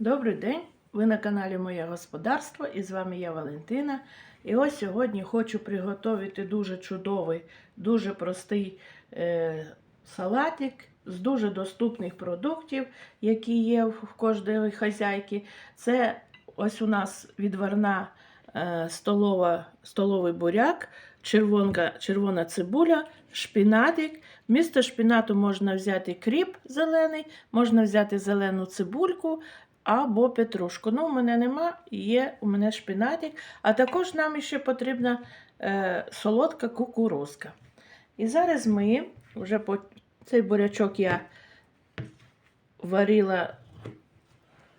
Добрий день! Ви на каналі Моє Господарство і з вами я Валентина. І ось сьогодні хочу приготувати дуже чудовий, дуже простий е, салатик з дуже доступних продуктів, які є в кожної хазяйки. Це ось у нас відварна е, столова, столовий буряк, червонка, червона цибуля, шпінатик. Вмісто шпінату можна взяти кріп зелений, можна взяти зелену цибульку або петрушку. Ну, у мене нема, є у мене шпінатик, а також нам ще потрібна е, солодка кукурузка. І зараз ми вже по цей бурячок я варила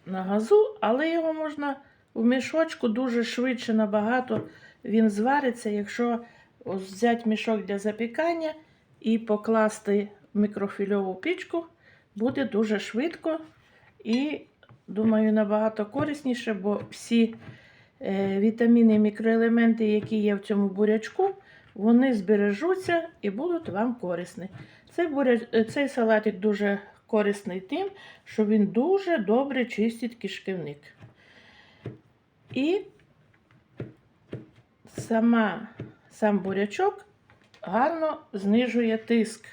на газу, але його можна в мішочку дуже швидше набагато він звариться, якщо взяти мішок для запікання і покласти в мікрофільову пічку, буде дуже швидко і, думаю, набагато корисніше, бо всі е, вітаміни і мікроелементи, які є в цьому бурячку, вони збережуться і будуть вам корисні. Цей, буря... е, цей салатик дуже корисний тим, що він дуже добре чистить кишківник. І сама, сам бурячок гарно знижує тиск.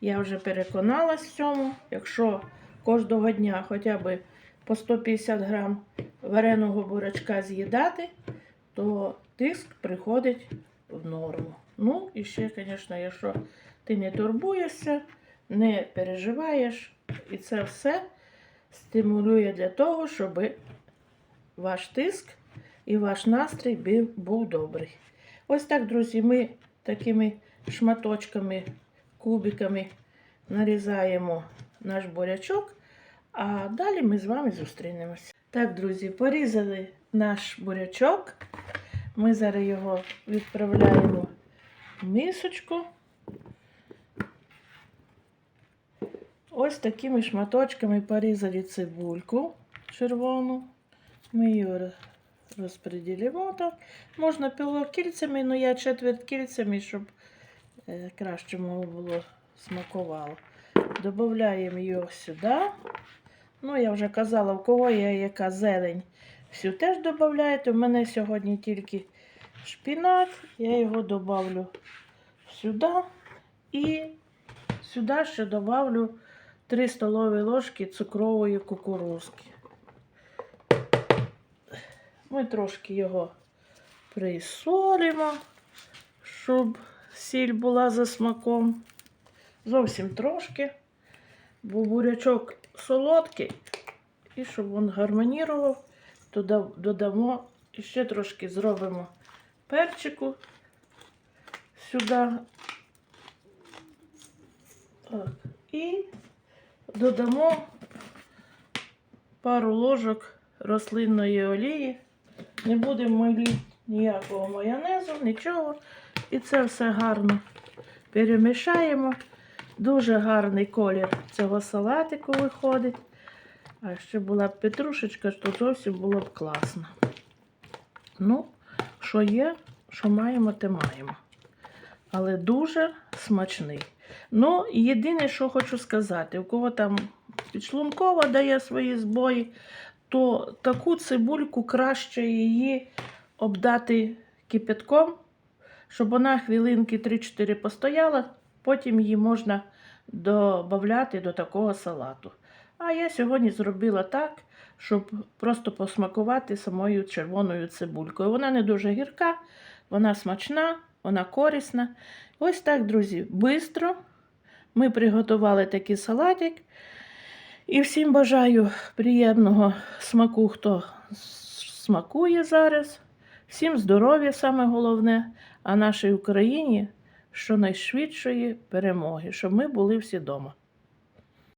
Я вже переконалась в цьому. Якщо кожного дня хоча б по 150 грам вареного бурячка з'їдати, то тиск приходить в норму. Ну, і ще, звісно, якщо ти не турбуєшся, не переживаєш, і це все стимулює для того, щоб ваш тиск і ваш настрій був добрий. Ось так, друзі, ми такими шматочками, кубиками нарізаємо наш бурячок, а далі ми з вами зустрінемося. Так, друзі, порізали наш бурячок. Ми зараз його відправляємо в мисочку. Ось такими шматочками порізали цибульку червону. Ми її розподілимо так. Можна півкільцями, але я четверть кільцями, щоб е, краще було смакувало. Додаємо його сюди. Ну, я вже казала, в кого є яка зелень, всю теж додаєте. У мене сьогодні тільки шпінат, я його додавлю сюди. І сюди ще додавлю 3 столові ложки цукрової кукурузки. Ми трошки його присолимо, щоб сіль була за смаком. Зовсім трошки, бо бурячок солодкий, і щоб він гармонірував, то додамо і ще трошки зробимо перчику сюди. Так. І додамо пару ложок рослинної олії. Не будемо милі ніякого майонезу, нічого. І це все гарно перемішаємо. Дуже гарний колір цього салатику виходить. А ще була б петрушечка, то зовсім було б класно. Ну, що є, що маємо, те маємо. Але дуже смачний. Ну, єдине, що хочу сказати, у кого там підшлункова дає свої збої, то таку цибульку краще її обдати кипятком, щоб вона хвилинки 3-4 постояла, потім її можна додати до такого салату. А я сьогодні зробила так, щоб просто посмакувати самою червоною цибулькою. Вона не дуже гірка, вона смачна, вона корисна. Ось так, друзі, швидко ми приготували такий салатик. І всім бажаю приємного смаку, хто смакує зараз. Всім здоров'я, саме головне, а нашій Україні щонайшвидшої перемоги, щоб ми були всі вдома.